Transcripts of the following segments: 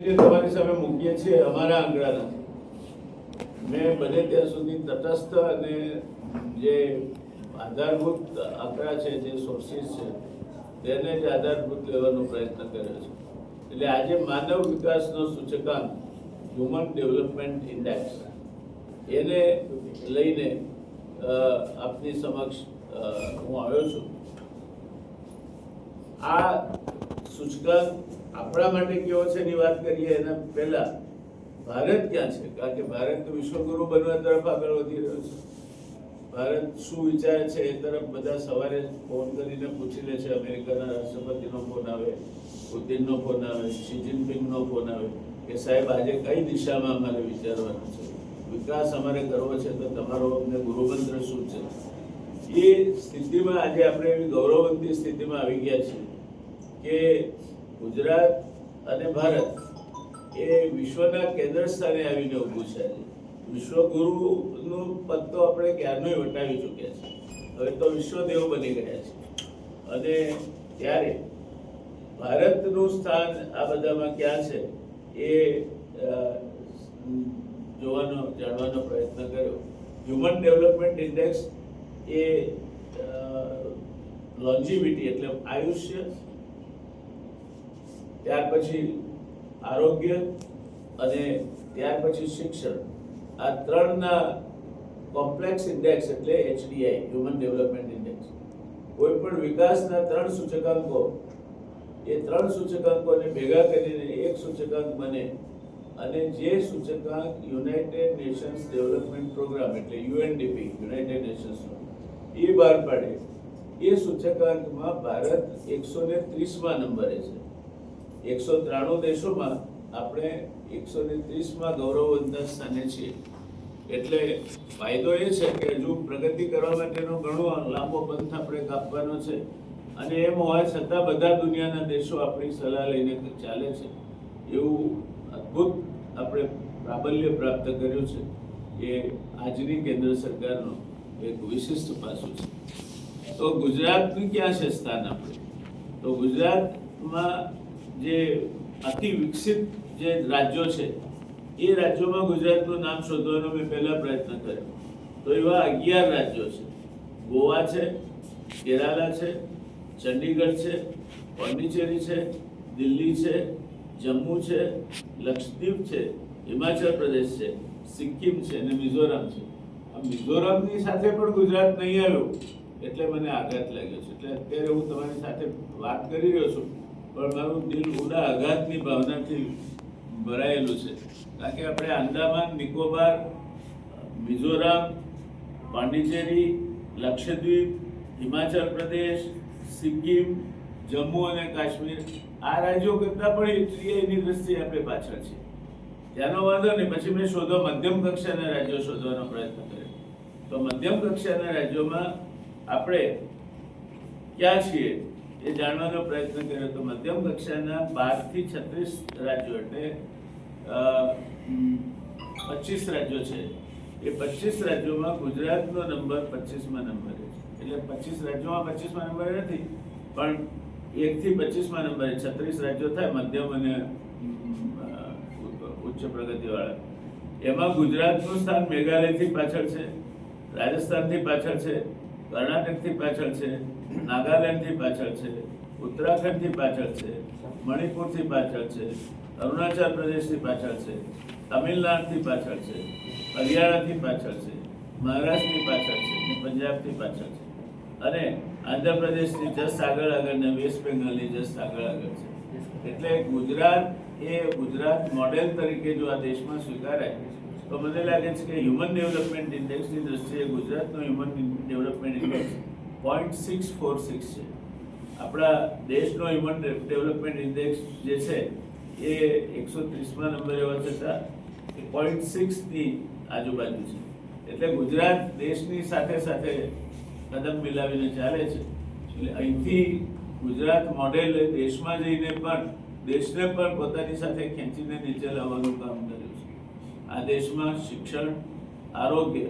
જે તમારી સામે મૂકીએ છીએ અમારા આંકડાના મેં બને ત્યાં સુધી તટસ્થ અને જે આધારભૂત આંકડા છે, જે સોર્સિસ છે, તેને જ આધારભૂત લેવાનો પ્રયત્ન કર્યો છે. એટલે આજે માનવ વિકાસનો સૂચકાંક હ્યુમન ડેવલપમેન્ટ ઇન્ડેક્સ એને લઈને આપની સમક્ષ હું આવ્યો છું. આ સૂચકાંક આપણા માટે કેવો છે એની વાત કરીએ એના પહેલા ભારત ક્યાં છે? કારણ કે ભારત તો વિશ્વગુરુ બનવા તરફ આગળ વધી રહ્યો છે. ભારત શું વિચારે છે એ તરફ બધા સવારે ફોન કરીને પૂછી લે છે. અમેરિકાના રાષ્ટ્રપતિનો ફોન આવે, પુતિનનો ફોન આવે, શી જિનપિંગનો ફોન આવે. કે સાહેબ, આજે કઈ દિશામાં અમારે વિચારવાનું છે? વિકાસ અમારે કરવો છે તો તમારો અમને ગુરુમંત્ર શું છે? એ સ્થિતિમાં આજે આપણે એવી ગૌરવવંતી સ્થિતિમાં આવી ગયા છીએ. કે ગુજરાત અને ભારત એ વિશ્વના કેન્દ્ર સ્થાને આવીને ઊભું છે. વિશ્વગુરુનું પદ તો આપણે ક્યારનોય વટાવી ચૂક્યા છે. હવે તો વિશ્વદેવ બની ગયા છે. અને ત્યારે ભારતનું સ્થાન આ બધામાં ક્યાં છે એ જોવાનો, જાણવાનો પ્રયત્ન કર્યો. હ્યુમન ડેવલપમેન્ટ ઇન્ડેક્સ એ લોન્જીવિટી એટલે આયુષ્ય ત્યાર પછી આરોગ્ય અને ત્યાર પછી શિક્ષણ. આ ત્રણના કોમ્પ્લેક્સ ઇન્ડેક્સ એટલે એચડીઆઈ, હ્યુમન ડેવલપમેન્ટ ઇન્ડેક્સ. કોઈ પણ વિકાસના ત્રણ સૂચકાંકો, એ ત્રણ સૂચકાંકોને ભેગા કરીને એક સૂચકાંક બને અને જે સૂચકાંક યુનાઇટેડ નેશન્સ ડેવલપમેન્ટ પ્રોગ્રામ એટલે યુએનડીપી, યુનાઇટેડ નેશન્સનો એ બહાર પાડે. એ સૂચકાંકમાં ભારત એકસો ને ત્રીસમાં નંબરે છે. એકસો ત્રાણું દેશોમાં આપણે એકસો ને ત્રીસમાં ગૌરવવંતા સ્થાને છીએ. એટલે ફાયદો એ છે કે હજુ પ્રગતિ કરવા માટેનો ઘણો લાંબો પંથ આપણે કાપવાનો છે. અને એમ હોવા છતાં બધા દુનિયાના દેશો આપણી સલાહ લઈને ચાલે છે. એવું અદ્ભુત આપણે પ્રાબલ્ય પ્રાપ્ત કર્યું છે એ આજની કેન્દ્ર સરકારનો એક વિશિષ્ટ પાસું છે. તો ગુજરાતનું ક્યાં છે સ્થાન આપણે? તો ગુજરાતમાં જે અતિ વિકસિત જે રાજ્યો છે, એ રાજ્યોમાં ગુજરાતનું નામ શોધવાનો મેં પહેલા પ્રયત્ન કર્યો. તો એવા અગિયાર રાજ્યો છે. ગોવા છે, કેરાલા છે ચંડીગઢ છે, પોંડિચેરી છે, દિલ્હી છે, જમ્મુ છે, લક્ષદ્વીપ છે, હિમાચલ પ્રદેશ છે, સિક્કિમ છે અને મિઝોરમ છે. આ મિઝોરમની સાથે પણ ગુજરાત નહીં આવ્યું, એટલે મને આઘાત લાગ્યો છે. એટલે અત્યારે હું તમારી સાથે વાત કરી રહ્યો છું. પણ મારું દિલ ઉડા આઘાતની ભાવનાથી ભરાયેલું છે. કારણ કે આપણે આંદામાન, નિકોબાર, મિઝોરમ, પાંડિચેરી, લક્ષદ્વીપ, હિમાચલ પ્રદેશ, સિક્કિમ, જમ્મુ અને કાશ્મીર આ રાજ્યો કરતાં પણ એની દ્રષ્ટિએ આપણે પાછળ છીએ. ત્યાંનો વાંધો નહીં. પછી મેં શોધો મધ્યમ કક્ષાના રાજ્યો શોધવાનો પ્રયત્ન કર્યો. તો મધ્યમ કક્ષાના રાજ્યોમાં આપણે ક્યાં છીએ? એ જાણવાનો પ્રયત્ન કર્યો તો મધ્યમ કક્ષાના બારથી છત્રીસ રાજ્યો એટલે પચીસ રાજ્યો છે. એ પચીસ રાજ્યોમાં ગુજરાતનો નંબર પચીસમાં નંબરે છે. એટલે પચીસ રાજ્યોમાં પચીસમાં નંબરે નથી, પણ એકથી પચીસમાં નંબરે છત્રીસ રાજ્યો થાય મધ્યમ અને ઉચ્ચ પ્રગતિવાળા. એમાં ગુજરાતનું સ્થાન મેઘાલયથી પાછળ છે, રાજસ્થાનથી પાછળ છે, કર્ણાટકથી પાછળ છે નાગાલેન્ડથી પાછળ છે, ઉત્તરાખંડથી પાછળ છે, મણિપુરથી પાછળ છે, અરુણાચલ પ્રદેશથી પાછળ છે, તમિલનાડુથી પાછળ છે, હરિયાણાથી પાછળ છે મહારાષ્ટ્રની પાછળ છે પંજાબથી પાછળ છે. અને આંધ્રપ્રદેશની જસ્ટ આગળ આગળ ને વેસ્ટ બેંગાલની જસ્ટ આગળ આગળ છે. એટલે ગુજરાત એ ગુજરાત મોડેલ તરીકે જો આ દેશમાં સ્વીકારાય, તો મને લાગે છે કે હ્યુમન ડેવલપમેન્ટ ઇન્ડેક્સની દ્રષ્ટિએ ગુજરાતનો human development index point six four six છે. આપણા દેશનો હ્યુમન ડેવલપમેન્ટ ઇન્ડેક્સ જે છે, એ એકસો ત્રીસમાં નંબરે હોવા છતાં એ પોઈન્ટ સિક્સની આજુબાજુ છે. એટલે ગુજરાત દેશની સાથે સાથે કદમ મિલાવીને ચાલે છે. એટલે અહીંથી ગુજરાત મોડેલ દેશમાં જઈને પણ, દેશને પણ પોતાની સાથે ખેંચીને નીચે લાવવાનું કામ કર્યું છે. આ દેશમાં શિક્ષણ, આરોગ્ય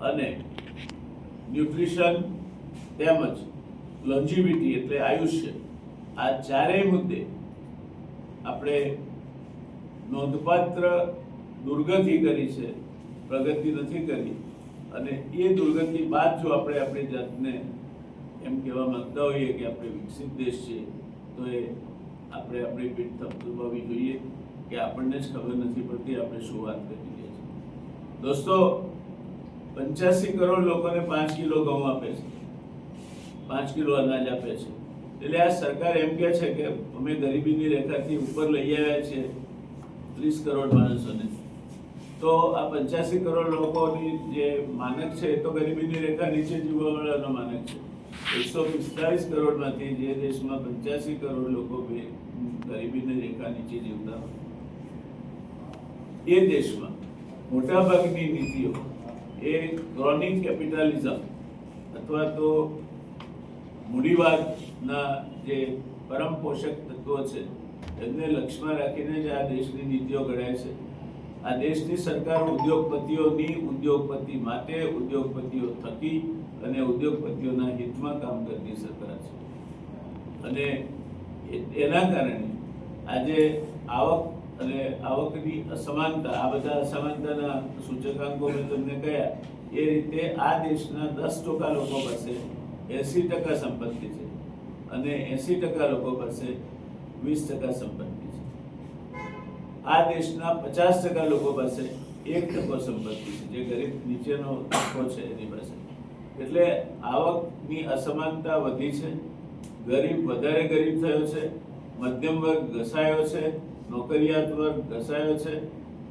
અને ન્યુટ્રિશન તેમજ લોન્જીવિટી એટલે આયુષ્ય. આ ચારેય મુદ્દે આપણે નોંધપાત્ર દુર્ગતિ કરી છે, પ્રગતિ નથી કરી. અને એ દુર્ગતિ બાદ જો આપણે આપણી જાતને એમ કહેવા માંગતા હોઈએ કે આપણે વિકસિત દેશ છે, તો એ આપણે આપણી પીઠ થપથપાવવી જોઈએ કે આપણને જ ખબર નથી પડતી આપણે શું વાત કરી રહ્યા છીએ. દોસ્તો, પંચ્યાસી કરોડ લોકોને પાંચ કિલો ઘઉં આપે છે. પાંચ કિલો અનાજ આપે છે. એટલે આ સરકાર એમ કહે છે કે અમે ગરીબીની રેખાથી ઉપર લઈ આવ્યા છીએ ત્રીસ કરોડ માણસોને. તો આ પંચ્યાસી કરોડ લોકોની જે માનક છે એ તો ગરીબીની રેખા નીચે જીવવાવાળાનો માનક છે. એકસો પિસ્તાલીસ કરોડમાંથી જે દેશમાં પંચ્યાસી કરોડ લોકો ગરીબીની રેખા નીચે જીવતા હોય. એ દેશમાં મોટાભાગની નીતિઓ એ ક્રોનિક કેપિટાલિઝમ અથવા તો મૂડીવાદના જે પરમ પોષક તત્વો છે, એમને લક્ષ્યમાં રાખીને જ આ દેશની નીતિઓ ઘડાય છે. આ દેશની સરકાર ઉદ્યોગપતિઓની ઉદ્યોગપતિ માટે ઉદ્યોગપતિઓ થકી અને ઉદ્યોગપતિઓના હિતમાં કામ કરતી સરકાર છે. અને એના કારણે આજે આવક અને આવકની અસમાનતા, આ બધા અસમાનતાના સૂચકાંકો મેં તમને કહ્યા એ રીતે આ દેશના દસ ટકા લોકો પાસે એસી ટકા સંપત્તિ છે. અને એસી ટકા લોકો પાસે વીસ ટકા સંપત્તિ છે. આ દેશના પચાસ ટકા લોકો પાસે એક ટકો સંપત્તિ છે, જે ગરીબ નીચેનો ટકો છે એની પાસે. એટલે આવકની અસમાનતા વધી છે, ગરીબ વધારે ગરીબ થયો છે, મધ્યમ વર્ગ ઘસાયો છે, નોકરિયાત વર્ગ ઘસાયો છે,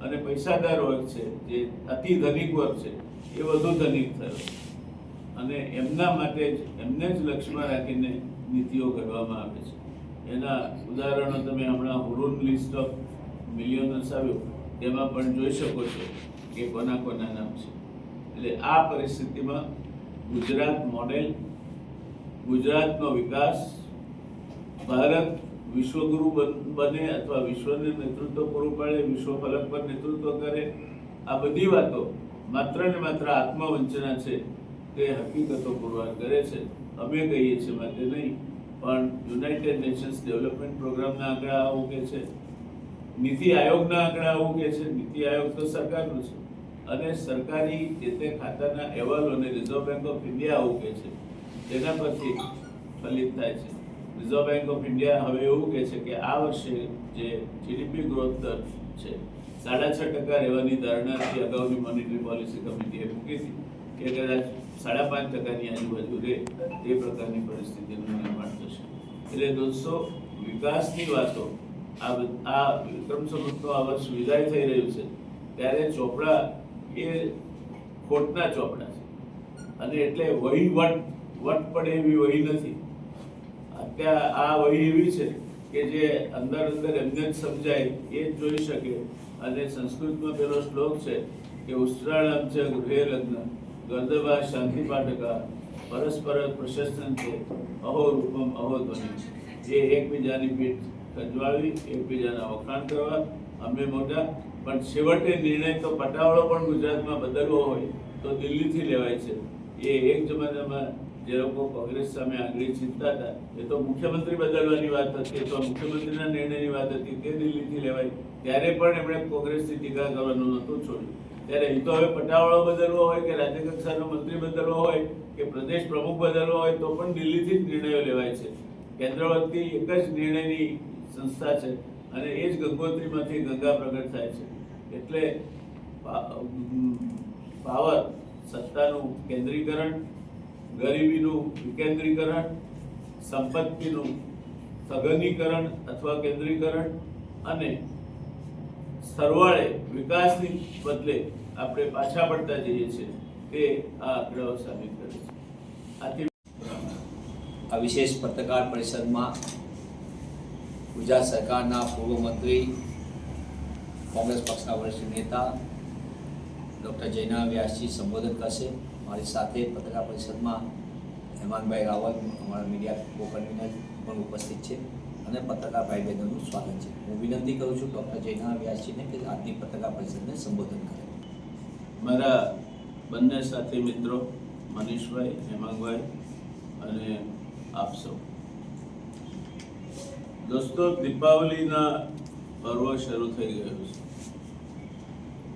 અને પૈસાદાર વર્ગ છે, જે અતિ ધનિક વર્ગ છે, એ વધુ ધનિક થયો છે. અને એમના માટે જ, એમને જ લક્ષ્યમાં રાખીને નીતિઓ ઘડવામાં આવે છે. એના ઉદાહરણો તમે હમણાં હુરુન લિસ્ટ ઓફ મિલિયનર્સ દર્શાવ્યો તેમાં પણ જોઈ શકો છો કે કોના કોના નામ છે. એટલે આ પરિસ્થિતિમાં ગુજરાત મોડેલ, ગુજરાતનો વિકાસ, ભારત વિશ્વગુરુ બન- બને અથવા વિશ્વને નેતૃત્વ પૂરું પાડે, વિશ્વ ફલક પર નેતૃત્વ કરે, આ બધી વાતો માત્ર ને માત્ર આત્મવંચના છે. તે હકીકતો પુરવાર કરે છે. અમે કહીએ છીએ માટે નહીં, પણ યુનાઇટેડ નેશન્સ ડેવલપમેન્ટ પ્રોગ્રામના આંકડા આવું કે છે? નીતિ આયોગના આંકડા આવું કે છે? નીતિ આયોગ તો સરકારનું છે. અને સરકારી જે તે ખાતાના અહેવાલો અને રિઝર્વ બેંક ઓફ ઇન્ડિયા આવું કે છે, તેના પરથી ફલિત થાય છે. રિઝર્વ બેંક ઓફ ઇન્ડિયા હવે એવું કહે છે કે આ વર્ષે જે જીડીપી ગ્રોથ દર છે, સાડા છ ટકા રહેવાની ધારણાથી અગાઉની મોનિટરી પોલિસી કમિટીએ મૂકી હતી કે કદાચ સાડા પાંચ ટકાની આજુબાજુ રહે એ પ્રકારની પરિસ્થિતિનું નિર્માણ થશે. એટલે દોસ્તો, વિકાસની વાતો, આ આ વિક્રમ સંવતનું આ વર્ષ વિદાય થઈ રહ્યું છે, ત્યારે ચોપડા એ ખોટના ચોપડા છે. અને એટલે વહી વટ વટ પડે એવી વહી નથી. અત્યારે આ વહી એવી છે કે જે અંદર અંદર એમને જ સમજાય, એ જ જોઈ શકે. અને સંસ્કૃતમાં પેલો શ્લોક છે કે ઉષ્ટ્રાણમ છે ગૃહે લગ્ન. ગર્દભા శంఖి పాటక પરસ્પર પ્રશસ્તન છે. અહો રૂપમ અહો ધ્વનિ જે એકબીજાની પીઠ ખંજવાળવી, એકબીજાના વખાણ કરવા અમે મોટા. પણ છેવટે નિર્ણય તો પટાવાળો પણ ગુજરાતમાં બદલવો હોય તો દિલ્હીથી લેવાય છે. એ એક જમાનામાં જે લોકો કોંગ્રેસ સામે આગળ ચિંતા હતા, એ તો મુખ્યમંત્રી બદલવાની વાત હતી, એ તો મુખ્યમંત્રીના નિર્ણયની વાત હતી, તે દિલ્હીથી લેવાય. ત્યારે પણ એમણે કોંગ્રેસથી ટીકા કરવાનું નહોતું છોડ્યું. ત્યારે એ તો હવે પટાવાળો બદલવો હોય કે રાજ્ય કક્ષાનો મંત્રી બદલવો હોય કે પ્રદેશ પ્રમુખ બદલવો હોય તો પણ દિલ્હીથી જ નિર્ણયો લેવાય છે. કેન્દ્ર વતી એક જ નિર્ણયની સંસ્થા છે અને એ જ ગંગોત્રીમાંથી ગંગા પ્રગટ થાય છે. એટલે પાવર, સત્તાનું કેન્દ્રીકરણ, ગરીબીનું વિકેન્દ્રીકરણ, સંપત્તિનું સઘનીકરણ અથવા કેન્દ્રીકરણ અને સરવાળે વિકાસની બદલે આપણે પાછા પડતા જઈએ છીએ તે આ આંકડાઓ સાબિત કરે છે. આથી આ વિશેષ પત્રકાર પરિષદમાં ગુજરાત સરકારના પૂર્વ મંત્રી, કોંગ્રેસ પક્ષના વરિષ્ઠ નેતા ડૉક્ટર જયના વ્યાસજી સંબોધન કરશે. મારી સાથે પત્રકાર પરિષદમાં હેમાનભાઈ રાવલ, અમારા મીડિયા કો કન્વીનર પણ ઉપસ્થિત છે. અને પત્રકાર ભાઈ બહેનોનું સ્વાગત છે. હું વિનંતી કરું છું ડૉક્ટર જયના વ્યાસજીને કે આજની પત્રકાર પરિષદને સંબોધન કરે. મારા બંને સાથી મિત્રો, મનીષભાઈ, હેમાંગભાઈ અને આપ સૌ. દોસ્તો, દીપાવલીના પર્વ શરૂ થઈ ગયું છે.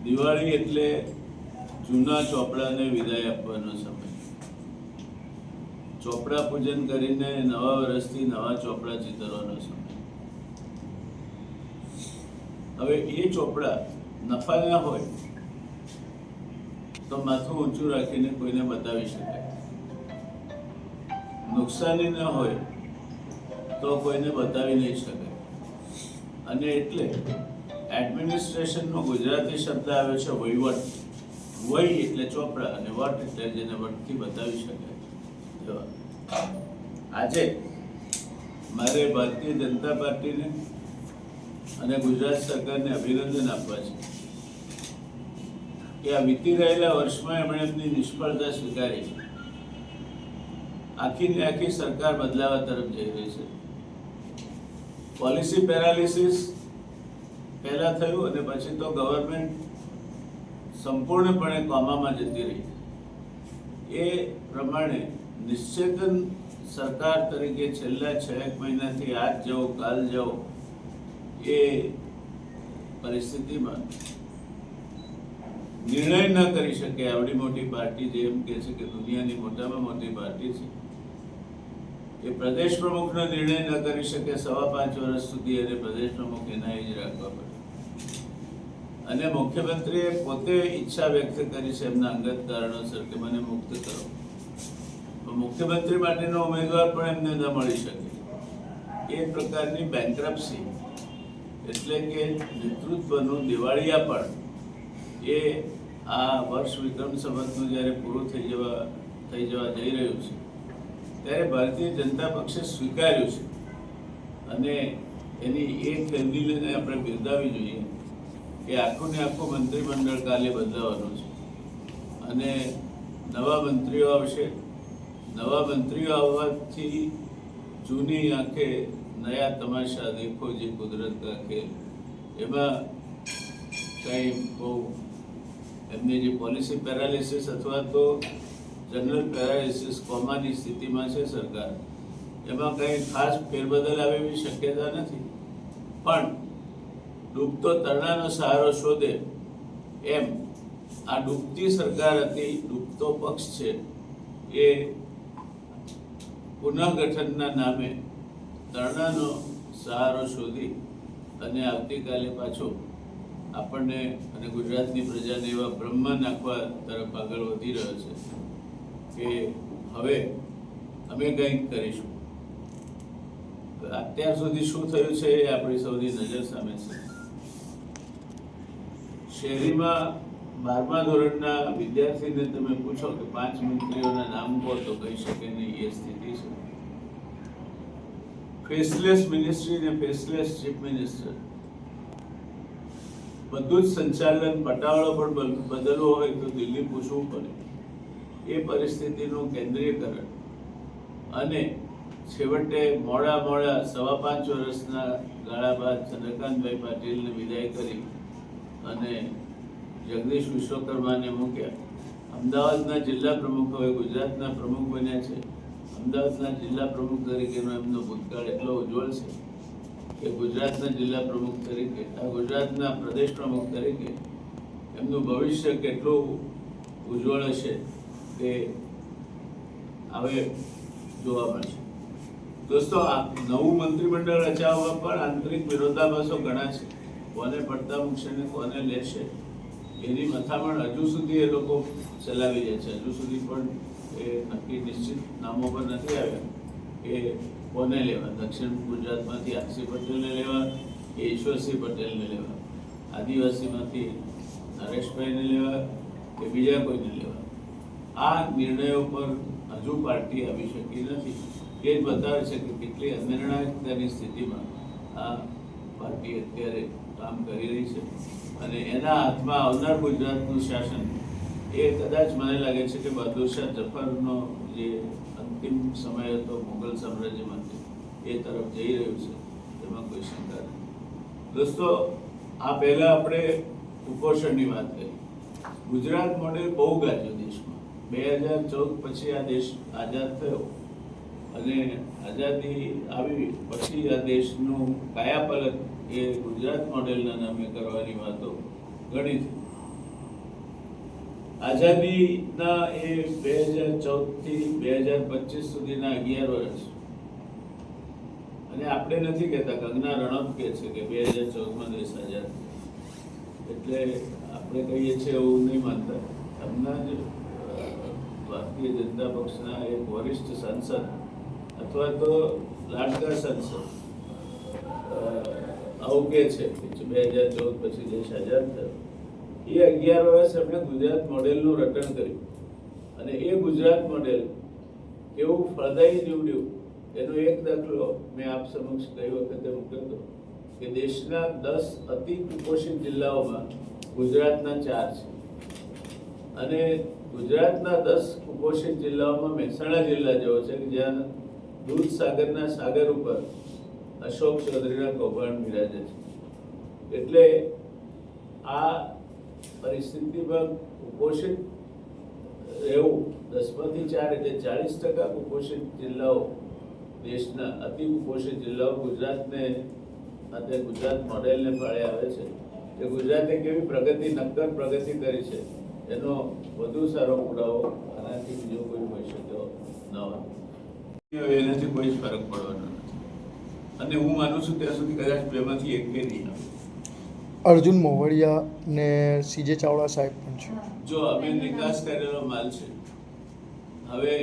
દિવાળી એટલે જૂના ચોપડાને વિદાય આપવાનો સમય. ચોપડા પૂજન કરીને નવા વર્ષથી નવા ચોપડા ચિતરવાનો સમય હવે એ ચોપડા નફાના હોય તો માથું ઊંચું રાખીને કોઈને બતાવી શકાય. નુકસાની ન હોય તો કોઈને બતાવી નહીં શકાય. અને એટલે એડમિનિસ્ટ્રેશનનો ગુજરાતી શબ્દ આવે છે વહીવટ. વય એટલે ચોપડા અને વટ એટલે જેને વટથી બતાવી શકાય. એવા આજે મારે ભારતીય જનતા પાર્ટીને અને ગુજરાત સરકારને અભિનંદન આપવા છે કે આ વીતી રહેલા વર્ષમાં એમણે એમની નિષ્ફળતા સ્વીકારી છે. આખી ને આખી સરકાર બદલાવા તરફ જઈ રહી છે. પોલિસી પેરાલિસિસ પહેલા થયું અને પછી તો ગવર્મેન્ટ સંપૂર્ણપણે કોમામાં જતી રહી. એ પ્રમાણે નિશ્ચેતન સરકાર તરીકે છેલ્લા છ એક મહિનાથી આજ જાઓ કાલ જાઓ એ પરિસ્થિતિમાં નિર્ણય ન કરી શકે આવડી મોટી પાર્ટી જે એમ કહે છે કે દુનિયાની મોટામાં મોટી પાર્ટી છે. એ પ્રદેશ પ્રમુખનો નિર્ણય ન કરી શકે સવા પાંચ વર્ષ સુધી અને પ્રદેશ પ્રમુખ એના એ જ રાખવા પડે. અને મુખ્યમંત્રીએ પોતે ઈચ્છા વ્યક્ત કરી છે એમના અંગત કારણોસર કે મને મુક્ત કરો. મુખ્યમંત્રી માટેનો ઉમેદવાર પણ એમને ન મળી શકે. એ પ્રકારની બેન્કરપ્સી એટલે કે નેતૃત્વનું દિવાળિયા પણ એ આ વર્ષ વિક્રમ સંવતનું જ્યારે પૂરું થઈ જવા થઈ જવા જઈ રહ્યું છે, ત્યારે ભારતીય જનતા પક્ષે સ્વીકાર્યું છે. અને એની એ ખેલદિલીને આપણે બિરદાવી જોઈએ કે આખું ને આખું મંત્રીમંડળ કાલે બદલાવાનું છે. અને નવા મંત્રીઓ આવશે નવા મંત્રીઓ આવવાથી જૂની આંખે નયા તમાશા દેખો જે કુદરત રાખે, એમાં કંઈ બહુ એમની જે પોલિસી પેરાલિસિસ અથવા તો જનરલ પેરાલિસિસ કોમાની સ્થિતિમાં છે સરકાર, એમાં કંઈ ખાસ ફેરબદલ આવે એવી શક્યતા નથી. પણ ડૂબતો તરણાનો સહારો શોધે એમ આ ડૂબતી સરકાર હતી, ડૂબતો પક્ષ છે, એ પુનઃગઠનના નામે તરણાનો સહારો શોધી અને આવતીકાલે પાછો આપણને અને ગુજરાતની પ્રજાને એવા બ્રહ્મા નાખવા તરફ આગળ વધી રહ્યો છે કે હવે અમે કંઈક કરીશું. અત્યાર સુધી શું થયું છે એ આપણી સૌની નજર સામે છે. શહેરીમાં બારમા ધોરણના વિદ્યાર્થીને તમે પૂછો કે પાંચ મંત્રીઓના નામ કહો તો કહી શકે નહીં, એ સ્થિતિ છે. ફેસલેસ મિનિસ્ટ્રી ને ફેસલેસ ચીફ મિનિસ્ટર બધું જ સંચાલન પટાવાળો પણ બદલવો હોય તો દિલ્હી પૂછવું પડે. એ પરિસ્થિતિનું કેન્દ્રીયકરણ. અને છેવટે મોડા મોડા સવા પાંચ વર્ષના ગાળા બાદ ચંદ્રકાંતભાઈ પાટીલને વિદાય કરી અને જગદીશ વિશ્વકર્માને મૂક્યા. અમદાવાદના જિલ્લા પ્રમુખ હવે ગુજરાતના પ્રમુખ બન્યા છે. અમદાવાદના જિલ્લા પ્રમુખ તરીકેનો એમનો ભૂતકાળ એટલો ઉજ્જવળ છે કે ગુજરાતના જિલ્લા પ્રમુખ તરીકે, આ ગુજરાતના પ્રદેશ પ્રમુખ તરીકે એમનું ભવિષ્ય કેટલું ઉજ્જવળ હશે તે હવે જોવા મળશે. દોસ્તો, આ નવું મંત્રીમંડળ રચાવવા પણ આંતરિક વિરોધાભાસો ઘણા છે. કોને પડતા મૂકશે ને કોને લેશે? એની મથામણ હજુ સુધી એ લોકો ચલાવી રહ્યા છે. હજુ સુધી પણ એ નક્કી નિશ્ચિત નામો પર નથી આવ્યા કે કોને લેવા? દક્ષિણ ગુજરાતમાંથી આરસી પટેલને લેવા કે ઈશ્વરસિંહ પટેલને લેવા? આદિવાસીમાંથી નરેશભાઈને લેવા કે બીજા કોઈને લેવા? આ નિર્ણયો પર હજુ પાર્ટી આવી શકી નથી. એ જ બતાવે છે કે કેટલી અનિર્ણાયકતાની સ્થિતિમાં આ પાર્ટી અત્યારે કામ કરી રહી છે. અને એના હાથમાં આવનાર ગુજરાતનું શાસન, એ કદાચ મને લાગે છે કે બહાદુર જફરનો જે અંતિમ સમય હતો મુઘલ સામ્રાજ્યમાંથી એ તરફ જઈ રહ્યું છે. એમાં કોઈ શંકા નથી. દોસ્તો, આ પહેલા આપણે કુપોષણની વાત કરી. ગુજરાત મોડેલ બહુ ગાજ્યું દેશમાં. બે હજાર ચૌદ પછી આ દેશ આઝાદ થયો. અને આઝાદી આવી પછી આ દેશનું કાયાપલક એ ગુજરાત મોડેલના નામે કરવાની વાતો ઘણી છે આઝાદીના એ બે હજાર ચૌદથી બે હજાર પચીસ સુધીના અગિયાર વર્ષ. અને આપણે નથી કહેતા કંગના રણપ કહે છે કે બે હજાર ચૌદમાં દેશ આઝાદ એટલે આપણે કહીએ છીએ એવું નહીં માનતા. હમણાં જ ભારતીય જનતા પક્ષના એક વરિષ્ઠ સાંસદ અથવા તો લાડકા સંસદ. આવું કે છે બે હજાર ચૌદ પછી દેશ આઝાદ થયો. એ અગિયાર વર્ષ એમણે ગુજરાત મોડેલનું રટણ કર્યું. અને એ ગુજરાત મોડેલ એવું ફળદાયી નીવડ્યું, એનો એક દાખલો મેં આપ સમક્ષ ગઈ વખતે મૂક્યો કે દેશના દસ અતિ કુપોષિત જિલ્લાઓમાં ગુજરાતના ચાર છે. અને ગુજરાતના દસ કુપોષિત જિલ્લાઓમાં મહેસાણા જિલ્લા જેવો છે કે જ્યાં દૂધ સાગરના સાગર ઉપર અશોક ચૌધરીના કૌભાંડ બિરાજે છે. એટલે આ પરિસ્થિતિમાં કુપોષિત રહેવું દસમાંથી ચાર એટલે ચાલીસ ટકા કુપોષિત જિલ્લાઓ દેશના અતિ કુપોષિત જિલ્લાઓ ગુજરાતને અને ગુજરાત મોડેલને ફાળે આવે છે. કે ગુજરાતે કેવી પ્રગતિ, નક્કર પ્રગતિ કરી છે. એનો વધુ સારો પુરાવો આનાથી બીજો એનાથી કોઈ જ ફરક પડવાનો નથી. અને હું માનું છું ત્યાં સુધી કદાચ બેમાંથી એક બે નહીં આવે. અર્જુન મોવડિયા ને સીજે ચાવડા સાહેબ પણ છે. જો અમે નિકાસ. કરેલો માલ છે હવે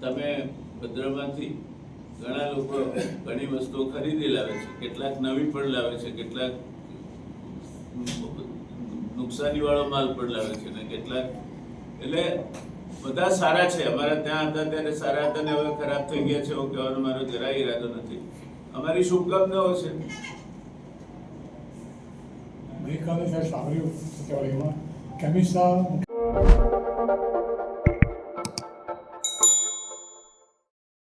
તમે ભદ્રમાંથી ઘણા લોકો ઘણી વસ્તુઓ ખરીદી લાવે છે કેટલાક નવી પણ લાવે છે કેટલાક નુકસાનીવાળો માલ પણ લાવે છે ને કેટલાક. એટલે બધા સારા છે. અમારા ત્યાં હતા ત્યારે સારા હતા ને હવે ખરાબ થઈ ગયા છે એવું કહેવાનો મારો જરાય ઈરાદો નથી. અમારી શુભકામનાઓ છે. ગઈકાલે સાહેબ સાંભળ્યું કેમિસ્ટ